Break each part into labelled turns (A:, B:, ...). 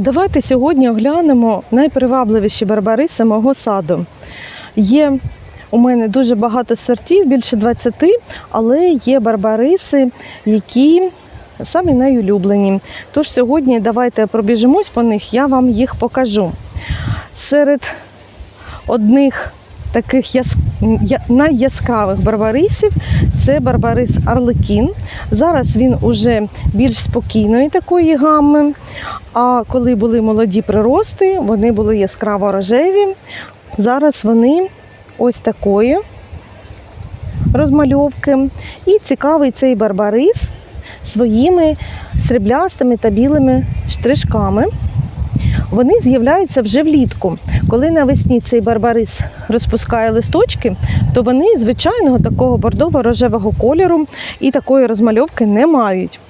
A: давайте сьогодні оглянемо найпривабливіші барбариси мого саду. Є у мене дуже багато сортів, більше 20, але є барбариси, які самі найулюблені. Тож сьогодні давайте пробіжимось по них, я вам їх покажу. Серед одних таких яс... найяскравих барбарисів це барбарис Арлекін. Зараз він уже більш спокійної такої гамми. А коли були молоді прирости, вони були яскраво рожеві. Зараз вони ось такої розмальовки. І цікавий цей барбарис своїми сріблястими та білими штришками. Вони з'являються вже влітку. Коли навесні цей барбарис розпускає листочки, то вони звичайного такого бордово-рожевого кольору і такої розмальовки не мають.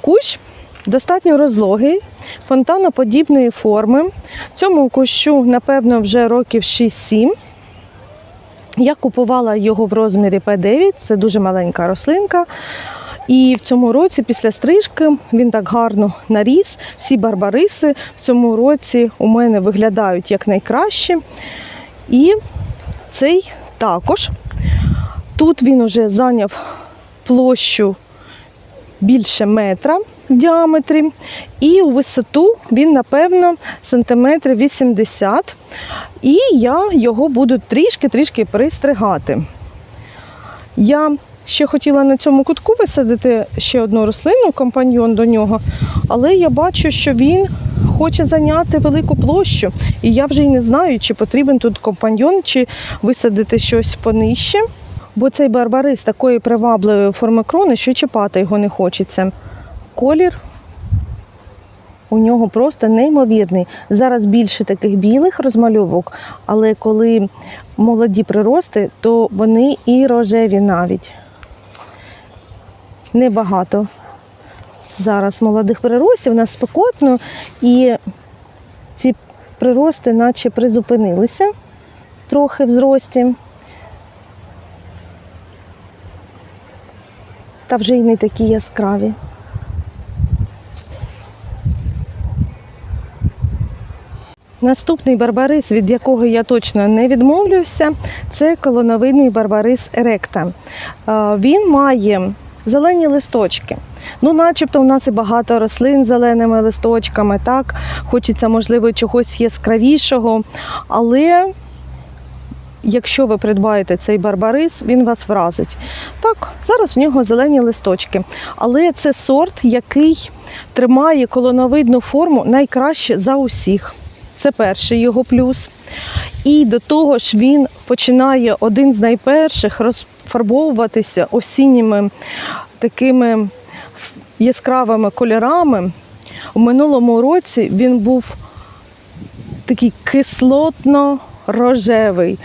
A: Кущ достатньо розлогий, фонтаноподібної форми. Цьому кущу, напевно, вже років 6-7. Я купувала його в розмірі П9, це дуже маленька рослинка. І в цьому році, після стрижки, він так гарно наріс. Всі барбариси в цьому році у мене виглядають як найкраще. І цей також. Тут він уже зайняв площу більше метра в діаметрі, і у висоту він, напевно, сантиметрів 80. І я його буду трішки-трішки пристригати. Я ще хотіла на цьому кутку висадити ще одну рослину, компаньйон до нього, але я бачу, що він хоче зайняти велику площу. І я вже й не знаю, чи потрібен тут компаньйон, чи висадити щось понижче. Бо цей барбарис такої привабливої форми крони, що чіпати його не хочеться. Колір у нього просто неймовірний. Зараз більше таких білих розмальовок, але коли молоді прирости, то вони і рожеві навіть. Небагато. Зараз молодих приростів, у нас спекотно, і ці прирости наче призупинилися трохи в зрості. Та вже й не такі яскраві. Наступний барбарис, від якого я точно не відмовлюся, це колоновидний барбарис Еректа. Е, Він має зелені листочки. Ну, начебто, у нас і багато рослин з зеленими листочками, так, хочеться, можливо, чогось яскравішого. Але якщо ви придбаєте цей барбарис, він вас вразить. Так, зараз в нього зелені листочки. Але це сорт, який тримає колоновидну форму найкраще за усіх. Це перший його плюс. І до того ж він починає один з найперших розфарбовуватися осінніми такими яскравими кольорами. У минулому році він був такий кислотно-рожевий.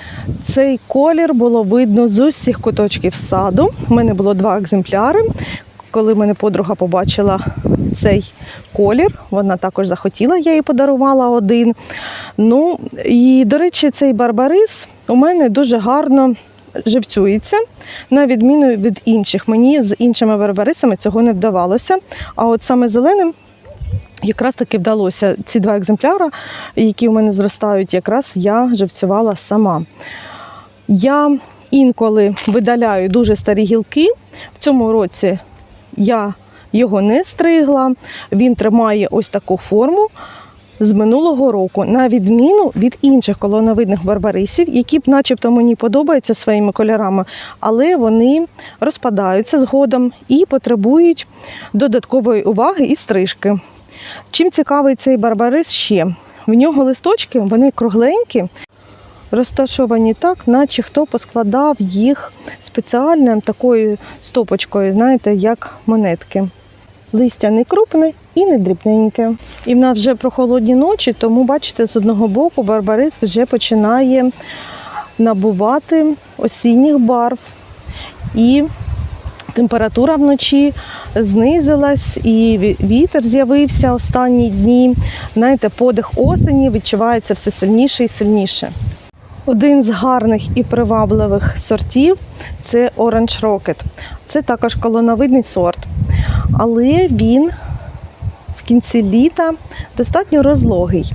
A: Цей колір було видно з усіх куточків саду. У мене було два екземпляри. Коли мене подруга побачила цей колір, вона також захотіла, я їй подарувала один. Ну і, до речі, цей барбарис у мене дуже гарно живцюється, на відміну від інших. Мені з іншими барбарисами цього не вдавалося. А от саме зеленим якраз таки вдалося. Ці два екземпляри, які у мене зростають, якраз я живцювала сама. Я інколи видаляю дуже старі гілки. В цьому році я його не стригла, він тримає ось таку форму з минулого року, на відміну від інших колоновидних барбарисів, які б начебто мені подобаються своїми кольорами, але вони розпадаються згодом і потребують додаткової уваги і стрижки. Чим цікавий цей барбарис ще? В нього листочки вони кругленькі, розташовані так, наче хто поскладав їх спеціальною такою стопочкою, знаєте, як монетки. Листя не крупне і не дрібненьке. І в нас вже прохолодні ночі, тому бачите, з одного боку барбарис вже починає набувати осінніх барв. І температура вночі знизилась, і вітер з'явився останні дні. Знаєте, подих осені відчувається все сильніше і сильніше. Один з гарних і привабливих сортів це Orange Rocket. Це також колоновидний сорт, але він кінці літа достатньо розлогий.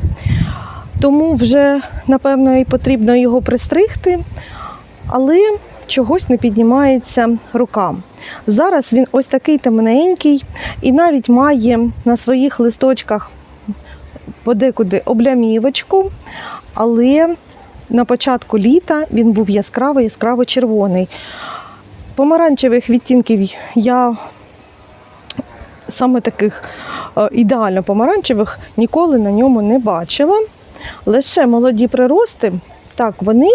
A: Тому вже, напевно, і потрібно його пристригти, але чогось не піднімається рука. Зараз він ось такий темненький і навіть має на своїх листочках подекуди облямівочку, але на початку літа він був яскраво яскраво червоний. Помаранчевих відтінків я саме таких е, ідеально помаранчевих ніколи на ньому не бачила. Лише молоді прирости, так, вони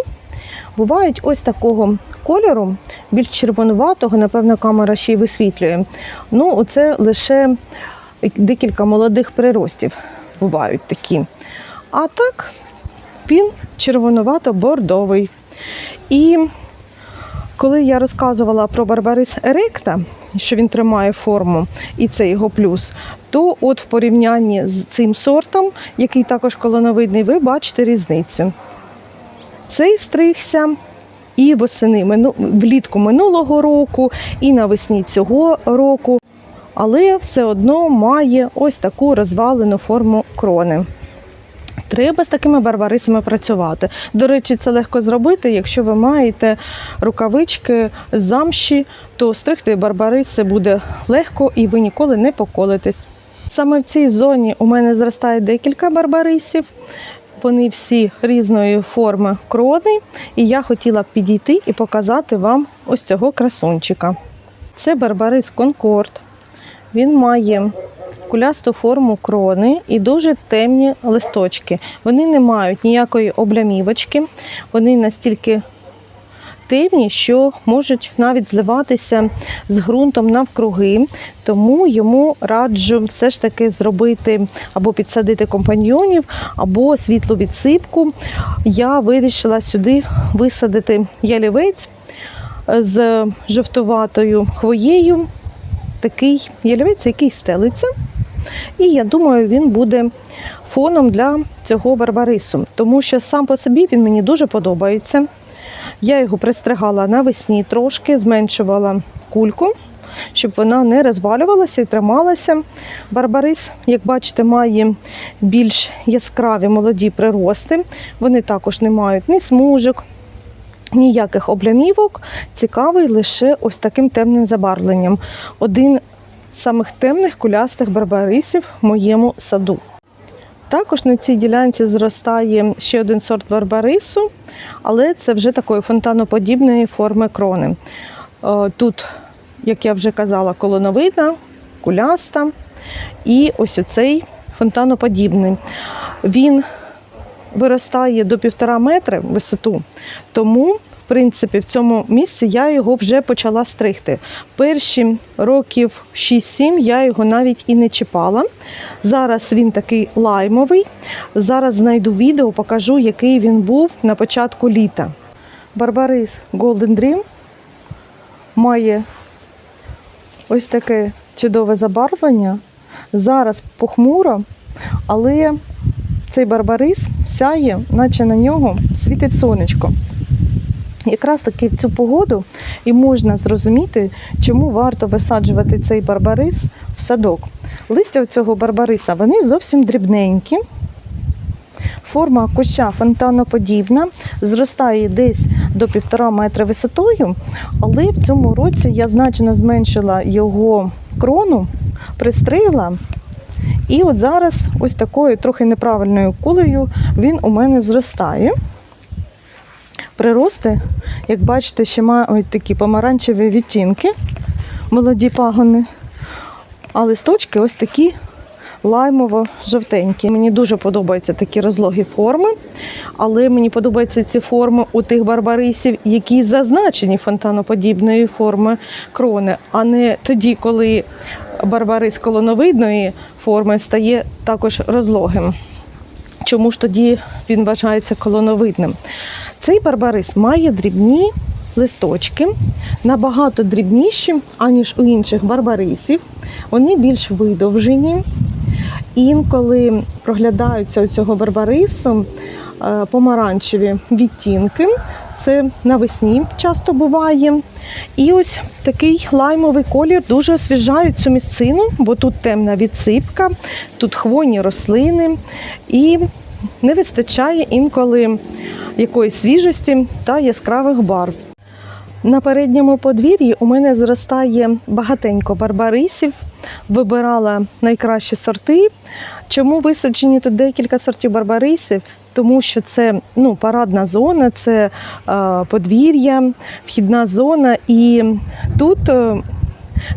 A: бувають ось такого кольору, більш червонуватого, напевно, камера ще й висвітлює. Ну, це лише декілька молодих приростів бувають такі. А так, він червонувато-бордовий. І коли я розказувала про Барбарис Еректа, що він тримає форму, і це його плюс, то от в порівнянні з цим сортом, який також колоновидний, ви бачите різницю. Цей стригся і восени влітку минулого року, і навесні цього року, але все одно має ось таку розвалену форму крони. Треба з такими барбарисами працювати. До речі, це легко зробити, якщо ви маєте рукавички замші, то стригти барбариси буде легко і ви ніколи не поколитесь. Саме в цій зоні у мене зростає декілька барбарисів. Вони всі різної форми крони, і я хотіла б підійти і показати вам ось цього красунчика. Це барбарис Конкорд. Він має кулясту форму крони і дуже темні листочки. Вони не мають ніякої облямівочки, вони настільки темні, що можуть навіть зливатися з ґрунтом навкруги. Тому йому раджу все ж таки зробити або підсадити компаньйонів, або світлу відсипку. Я вирішила сюди висадити ялівець з жовтуватою хвоєю. Такий ялівець, який стелиться. І я думаю, він буде фоном для цього барбарису, тому що сам по собі він мені дуже подобається. Я його пристригала навесні трошки, зменшувала кульку, щоб вона не розвалювалася і трималася. Барбарис, як бачите, має більш яскраві молоді прирости. Вони також не мають ні смужок, ніяких облямівок. Цікавий лише ось таким темним забарвленням. Один самих темних кулястих барбарисів в моєму саду. Також на цій ділянці зростає ще один сорт барбарису, але це вже такої фонтаноподібної форми крони. Е, Тут, як я вже казала, колоновидна, куляста і ось оцей фонтаноподібний. Він виростає до півтора метри висоту, тому принципі, в цьому місці я його вже почала стригти. Перші років 6-7 я його навіть і не чіпала. Зараз він такий лаймовий. Зараз знайду відео, покажу, який він був на початку літа. Барбарис Golden Dream має ось таке чудове забарвлення. Зараз похмуро, але цей барбарис сяє, наче на нього світить сонечко. Якраз таки в цю погоду і можна зрозуміти, чому варто висаджувати цей барбарис в садок. Листя цього барбариса вони зовсім дрібненькі. Форма куща фонтаноподібна, зростає десь до півтора метра висотою, але в цьому році я значно зменшила його крону, пристригла. І от зараз ось такою трохи неправильною кулею він у мене зростає. Прирости, як бачите, ще мають такі помаранчеві відтінки, молоді пагони, а листочки ось такі лаймово-жовтенькі. Мені дуже подобаються такі розлогі форми, але мені подобаються ці форми у тих барбарисів, які зазначені фонтаноподібної форми крони, а не тоді, коли барбарис колоновидної форми стає також розлогим. Чому ж тоді він вважається колоновидним? Цей барбарис має дрібні листочки, набагато дрібніші, аніж у інших барбарисів. Вони більш видовжені. Інколи проглядаються у цього барбарису е, помаранчеві відтінки. Це навесні часто буває. І ось такий лаймовий колір дуже освіжає цю місцину, бо тут темна відсипка, тут хвойні рослини і не вистачає інколи якоїсь свіжості та яскравих барв. На передньому подвір'ї у мене зростає багатенько барбарисів. Вибирала найкращі сорти. Чому висаджені тут декілька сортів барбарисів? Тому що це ну, парадна зона, це е, подвір'я, вхідна зона, і тут е,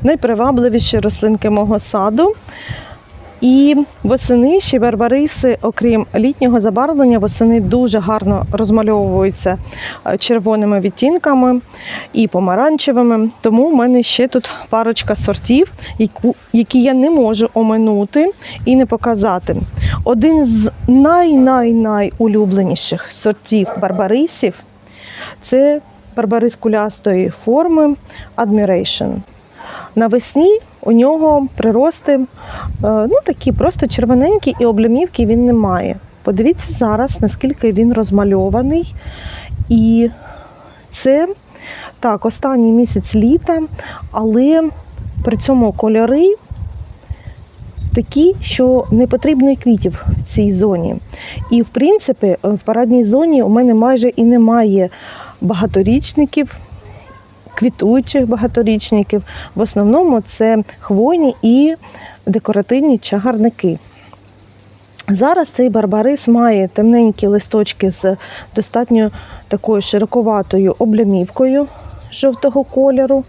A: найпривабливіші рослинки мого саду. І восени ще барбариси, окрім літнього забарвлення, восени дуже гарно розмальовуються е, червоними відтінками і помаранчевими. Тому в мене ще тут парочка сортів, які я не можу оминути і не показати. Один з най-най-найулюбленіших сортів барбарисів це барбарис кулястої форми Admiration. Навесні у нього прирости е, ну, такі просто червоненькі і облямівки він не має. Подивіться зараз, наскільки він розмальований. І це так, останній місяць літа, але при цьому кольори такі, що не потрібно квітів в цій зоні. І в принципі, в парадній зоні у мене майже і немає багаторічників, квітуючих багаторічників. В основному це хвойні і декоративні чагарники. Зараз цей барбарис має темненькі листочки з достатньо такою широковатою облямівкою жовтого кольору.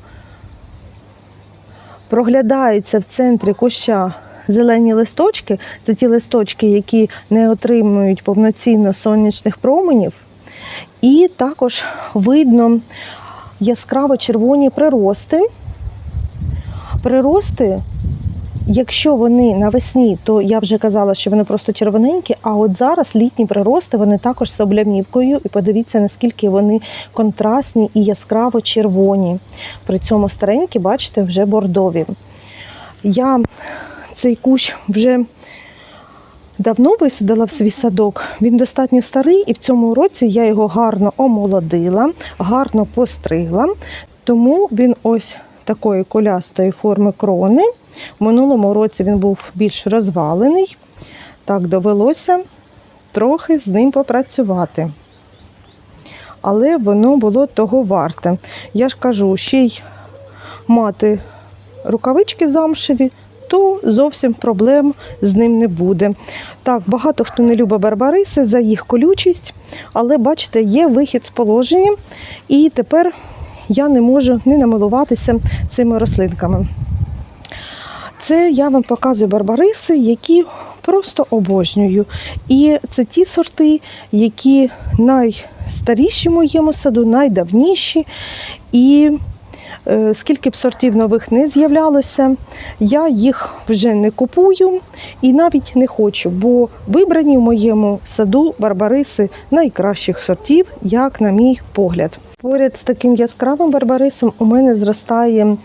A: Проглядаються в центрі куща зелені листочки. Це ті листочки, які не отримують повноцінно сонячних променів. І також видно яскраво червоні прирости. Прирости, якщо вони навесні, то я вже казала, що вони просто червоненькі, а от зараз літні прирости, вони також з облямівкою. І подивіться, наскільки вони контрастні і яскраво червоні. При цьому старенькі, бачите, вже бордові. Я цей кущ вже давно висадила в свій садок. Він достатньо старий, і в цьому році я його гарно омолодила, гарно постригла. Тому він ось такої колястої форми крони. В минулому році він був більш розвалений. Так довелося трохи з ним попрацювати. Але воно було того варте. Я ж кажу, ще й мати рукавички замшеві, то зовсім проблем з ним не буде. Так, багато хто не любить барбариси за їх колючість, але бачите, є вихід з положення, і тепер я не можу не намилуватися цими рослинками. Це я вам показую барбариси, які просто обожнюю. І це ті сорти, які найстаріші в моєму саду, найдавніші. І скільки б сортів нових не з'являлося, я їх вже не купую і навіть не хочу, бо вибрані в моєму саду барбариси найкращих сортів, як на мій погляд. Поряд з таким яскравим барбарисом у мене зростає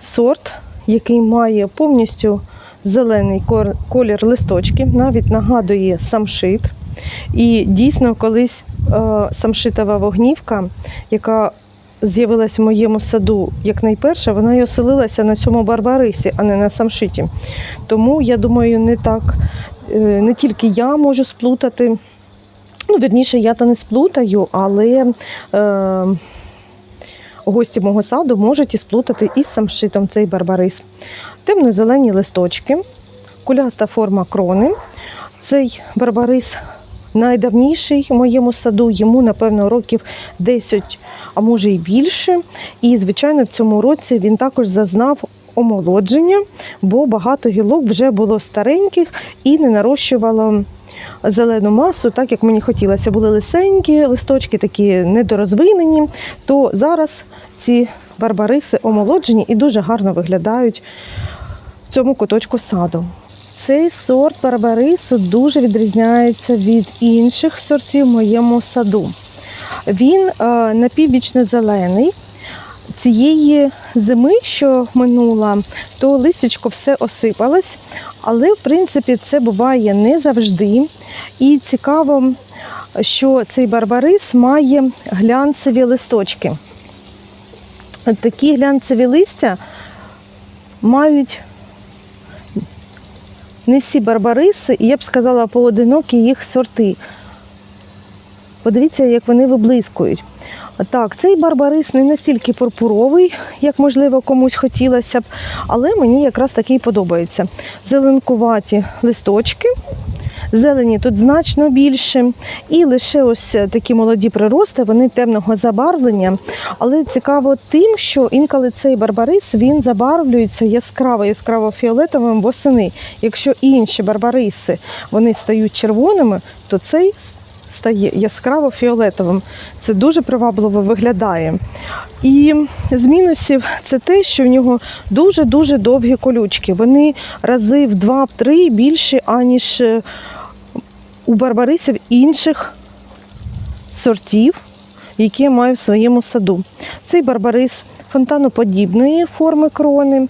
A: сорт, який має повністю зелений колір листочків, навіть нагадує самшит. І дійсно колись е, самшитова вогнівка, яка з'явилась в моєму саду як найперша, вона й оселилася на цьому барбарисі, а не на самшиті. Тому я думаю, не так, е, не тільки я можу сплутати. Ну, вірніше, я то не сплутаю, але е, гості мого саду можуть і сплутати із самшитом цей барбарис. Темно-зелені листочки, куляста форма крони. Цей барбарис найдавніший у моєму саду, йому, напевно, років 10, а може і більше. І, звичайно, в цьому році він також зазнав омолодження, бо багато гілок вже було стареньких і не нарощувало зелену масу, так як мені хотілося. Були лисенькі листочки, такі недорозвинені, то зараз ці барбариси омолоджені і дуже гарно виглядають в цьому куточку саду. Цей сорт барбарису дуже відрізняється від інших сортів в моєму саду. Він е, напіввічно зелений. Цієї зими, що минула, то листячко все осипалось, але в принципі це буває не завжди. І цікаво, що цей барбарис має глянцеві листочки. Такі глянцеві листя мають не всі барбариси, і я б сказала, поодинокі їх сорти. Подивіться, як вони виблискують. Так, цей барбарис не настільки пурпуровий, як можливо комусь хотілося б, але мені якраз такий подобається. Зеленкуваті листочки, зелені тут значно більше. І лише ось такі молоді прирости, вони темного забарвлення. Але цікаво тим, що інколи цей барбарис він забарвлюється яскраво, яскраво фіолетовим восени. Якщо інші барбариси вони стають червоними, то цей стає яскраво фіолетовим. Це дуже привабливо виглядає. І з мінусів це те, що в нього дуже-дуже довгі колючки. Вони рази в 2-3 більші, аніж е, у барбарисів інших сортів, які я маю в своєму саду. Цей барбарис фонтаноподібної форми крони.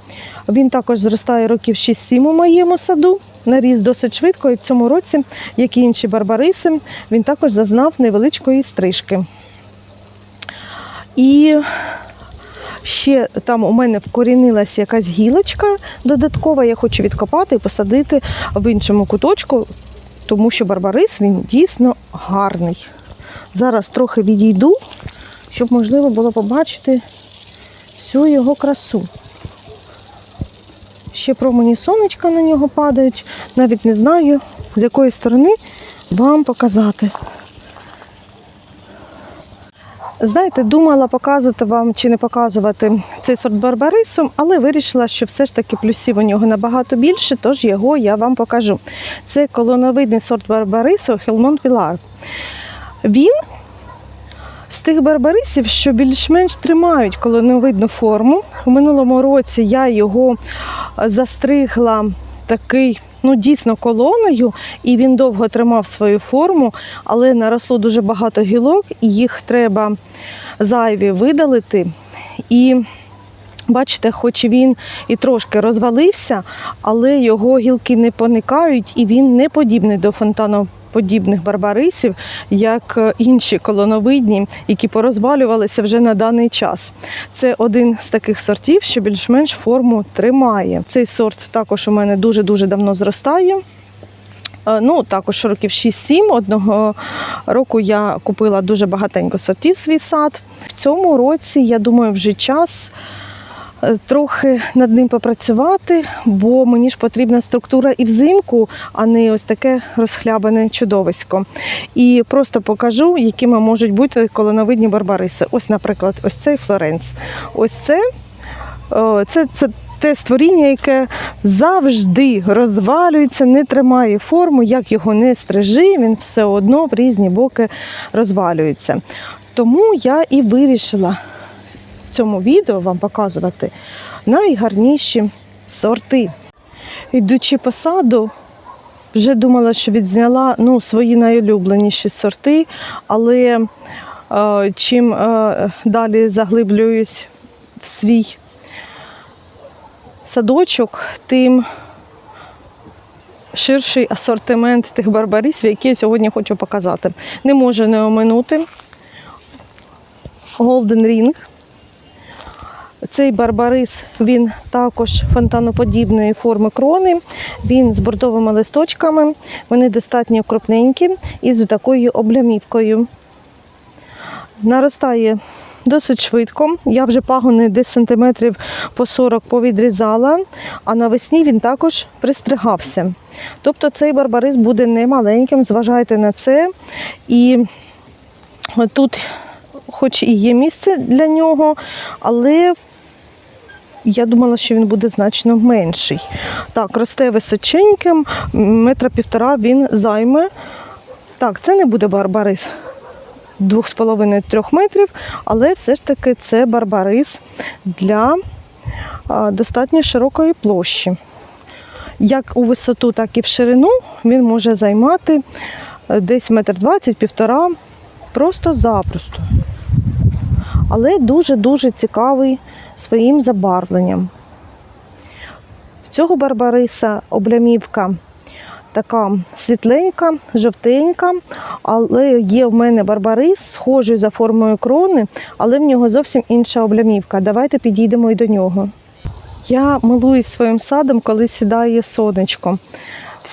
A: Він також зростає років 6-7 у моєму саду. Наріс досить швидко, і в цьому році, як і інші барбариси, він також зазнав невеличкої стрижки. І ще там у мене вкорінилася якась гілочка додаткова, я хочу відкопати і посадити в іншому куточку, тому що барбарис він дійсно гарний. Зараз трохи відійду, щоб можливо було побачити всю його красу. Ще промені сонечка на нього падають. Навіть не знаю, з якої сторони вам показати. Знаєте, думала показувати вам чи не показувати цей сорт барбарису, але вирішила, що все ж таки плюсів у нього набагато більше, тож його я вам покажу. Це колоновидний сорт барбарису Хелмонт Вілар. Він з тих барбарисів, що більш-менш тримають колоновидну форму. У минулому році я його застригла такий, ну дійсно колоною, і він довго тримав свою форму, але наросло дуже багато гілок, і їх треба зайві видалити. І бачите, хоч він і трошки розвалився, але його гілки не поникають, і він не подібний до фонтаноподібних барбарисів, як е, інші колоновидні, які порозвалювалися вже на даний час. Це один з таких сортів, що більш-менш форму тримає. Цей сорт також у мене дуже-дуже давно зростає. Е, Ну, також років 6-7. Одного року я купила дуже багатенько сортів свій сад. В цьому році, я думаю, вже час трохи над ним попрацювати, бо мені ж потрібна структура і взимку, а не ось таке розхлябане чудовисько. І просто покажу, якими можуть бути колоновидні барбариси. Ось, наприклад, ось цей Флоренс. Ось це, це, це те створіння, яке завжди розвалюється, не тримає форму, як його не стрижи, він все одно в різні боки розвалюється. Тому я і вирішила в цьому відео вам показувати найгарніші сорти. Йдучи по саду, вже думала, що відзняла ну, свої найулюбленіші сорти, але е, чим е, далі заглиблююсь в свій садочок, тим ширший асортимент тих барбарисів, які я сьогодні хочу показати. Не можу не оминути Golden Ring. Цей барбарис він також фонтаноподібної форми крони. Він з бордовими листочками. Вони достатньо крупненькі і з такою облямівкою. Наростає досить швидко. Я вже пагони десь сантиметрів по 40 повідрізала, а навесні він також пристригався. Тобто цей барбарис буде не маленьким, зважайте на це. І тут, хоч і є місце для нього, але я думала, що він буде значно менший. Так, росте височеньким, метра півтора він займе. Так, це не буде барбарис 2,5-3 метрів, але все ж таки це барбарис для достатньо широкої площі. Як у висоту, так і в ширину він може займати е, десь метр двадцять, півтора, просто-запросто. Але дуже-дуже цікавий своїм забарвленням. Цього барбариса облямівка така світленька, жовтенька, але є в мене барбарис, схожий за формою крони, але в нього зовсім інша облямівка. Давайте підійдемо і до нього. Я милуюсь своїм садом, коли сідає сонечко.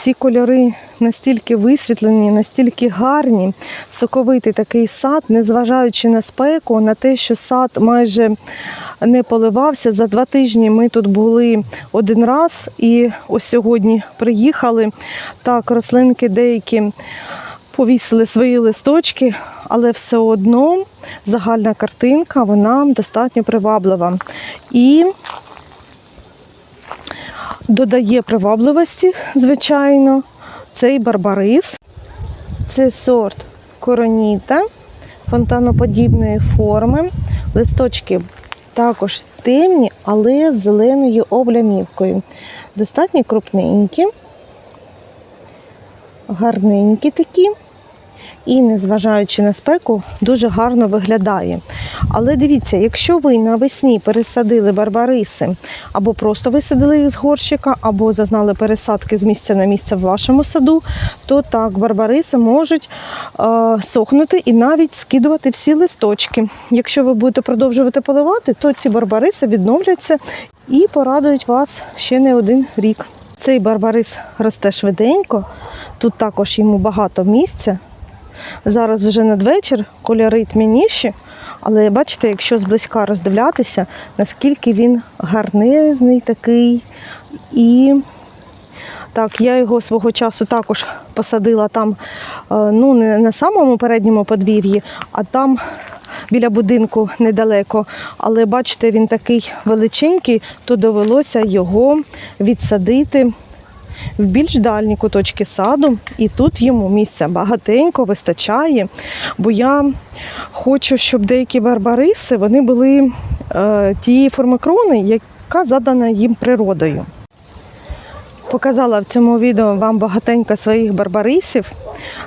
A: Всі кольори настільки висвітлені, настільки гарні, соковитий такий сад, незважаючи на спеку, на те, що сад майже не поливався. За два тижні ми тут були один раз і ось сьогодні приїхали. Так, рослинки деякі повісили свої листочки, але все одно загальна картинка вона достатньо приваблива. І додає привабливості, звичайно, цей барбарис. Це сорт короніта фонтаноподібної форми. Листочки також темні, але з зеленою облямівкою. Достатньо крупненькі, гарненькі такі. І, незважаючи на спеку, дуже гарно виглядає. Але дивіться, якщо ви навесні пересадили барбариси, або просто висадили їх з горщика, або зазнали пересадки з місця на місце в вашому саду, то так, барбариси можуть е, сохнути і навіть скидувати всі листочки. Якщо ви будете продовжувати поливати, то ці барбариси відновляться і порадують вас ще не один рік. Цей барбарис росте швиденько, тут також йому багато місця. Зараз вже надвечір, кольори тьмяніші, але бачите, якщо зблизька роздивлятися, наскільки він гарнезний такий. І так, я його свого часу також посадила там, е, ну не на самому передньому подвір'ї, а там біля будинку недалеко. Але бачите, він такий величенький, то довелося його відсадити в більш дальні куточки саду, і тут йому місця багатенько вистачає, бо я хочу, щоб деякі барбариси вони були е, тієї форми крони, яка задана їм природою. Показала в цьому відео вам багатенько своїх барбарисів.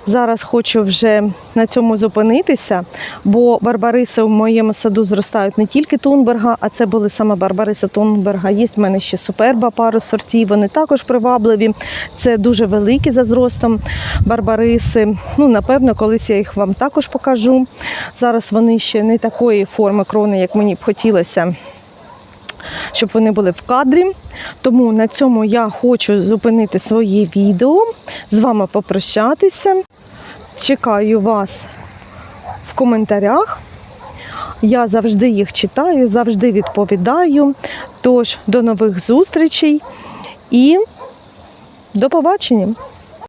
A: Зараз хочу вже на цьому зупинитися, бо барбариси в моєму саду зростають не тільки Тунберга, а це були саме барбариси Тунберга. Є в мене ще суперба пару сортів, вони також привабливі. Це дуже великі за зростом барбариси. Ну, напевно, колись я їх вам також покажу. Зараз вони ще не такої форми крони, як мені б хотілося щоб вони були в кадрі. Тому на цьому я хочу зупинити своє відео, з вами попрощатися. Чекаю вас в коментарях. Я завжди їх читаю, завжди відповідаю. Тож, до нових зустрічей і до побачення!